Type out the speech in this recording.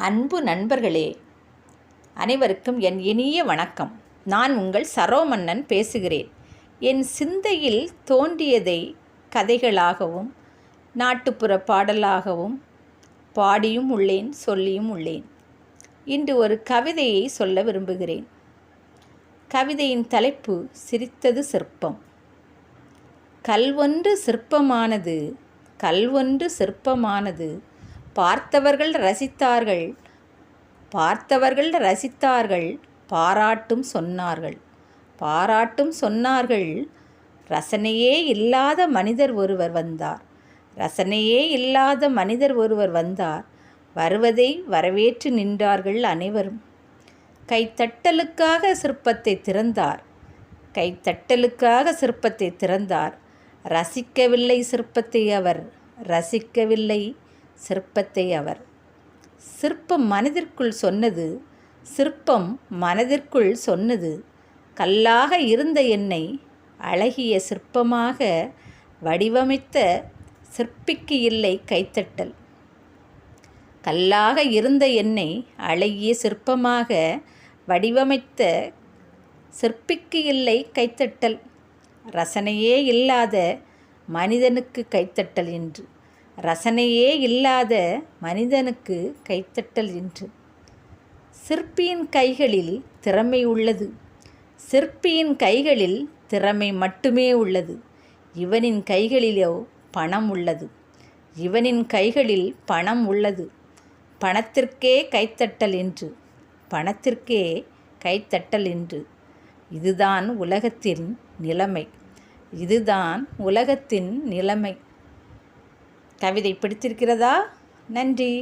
அன்பு நண்பர்களே அனைவருக்கும் என் இனிய வணக்கம். நான் உங்கள் சரோமன்னன் பேசுகிறேன். என் சிந்தையில் தோன்றியதை கதைகளாகவும் நாட்டுப்புற பாடலாகவும் பாடியும் உள்ளேன் சொல்லியும் உள்ளேன். இன்று ஒரு கவிதையை சொல்ல விரும்புகிறேன். கவிதையின் தலைப்பு சிரித்தது சிற்பம். கல்வொன்று சிற்பமானது கல்வொன்று சிற்பமானது பார்த்தவர்கள் ரசித்தார்கள். பார்த்தவர்கள் ரசித்தார்கள் பாராட்டும் சொன்னார்கள். பாராட்டும் சொன்னார்கள் ரசனையே இல்லாத மனிதர் ஒருவர் வந்தார். ரசனையே இல்லாத மனிதர் ஒருவர் வந்தார். வருவதை வரவேற்று நின்றார்கள் அனைவரும். கைத்தட்டலுக்காக சிற்பத்தை திறந்தார். கைத்தட்டலுக்காக சிற்பத்தை திறந்தார். ரசிக்கவில்லை சிற்பத்தை அவர். ரசிக்கவில்லை. சிற்பத்தை அவர். சிற்பம் மனதிற்குள் சொன்னது சிற்பம் மனதிற்குள் சொன்னது கல்லாக இருந்த என்னை அழகிய சிற்பமாக வடிவமைத்த சிற்பிக்கு இல்லை கைத்தட்டல். கல்லாக இருந்த என்னை அழகிய சிற்பமாக வடிவமைத்த சிற்பிக்கு இல்லை கைத்தட்டல் ரசனையே இல்லாத மனிதனுக்கு கைத்தட்டல் என்று. ரசனையே இல்லாத மனிதனுக்கு கைத்தட்டல் என்று சிற்பியின் கைகளில் திறமை உள்ளது. சிற்பியின் கைகளில் திறமை மட்டுமே உள்ளது. இவனின் கைகளிலோ பணம் உள்ளது. இவனின் கைகளில் பணம் உள்ளது. பணத்திற்கே கைத்தட்டல் என்று பணத்திற்கே கைத்தட்டல் என்று இதுதான் உலகத்தின் நிலைமை. இதுதான் உலகத்தின் நிலைமை. கவிதை பிடித்திருக்கிறதா? நன்றி.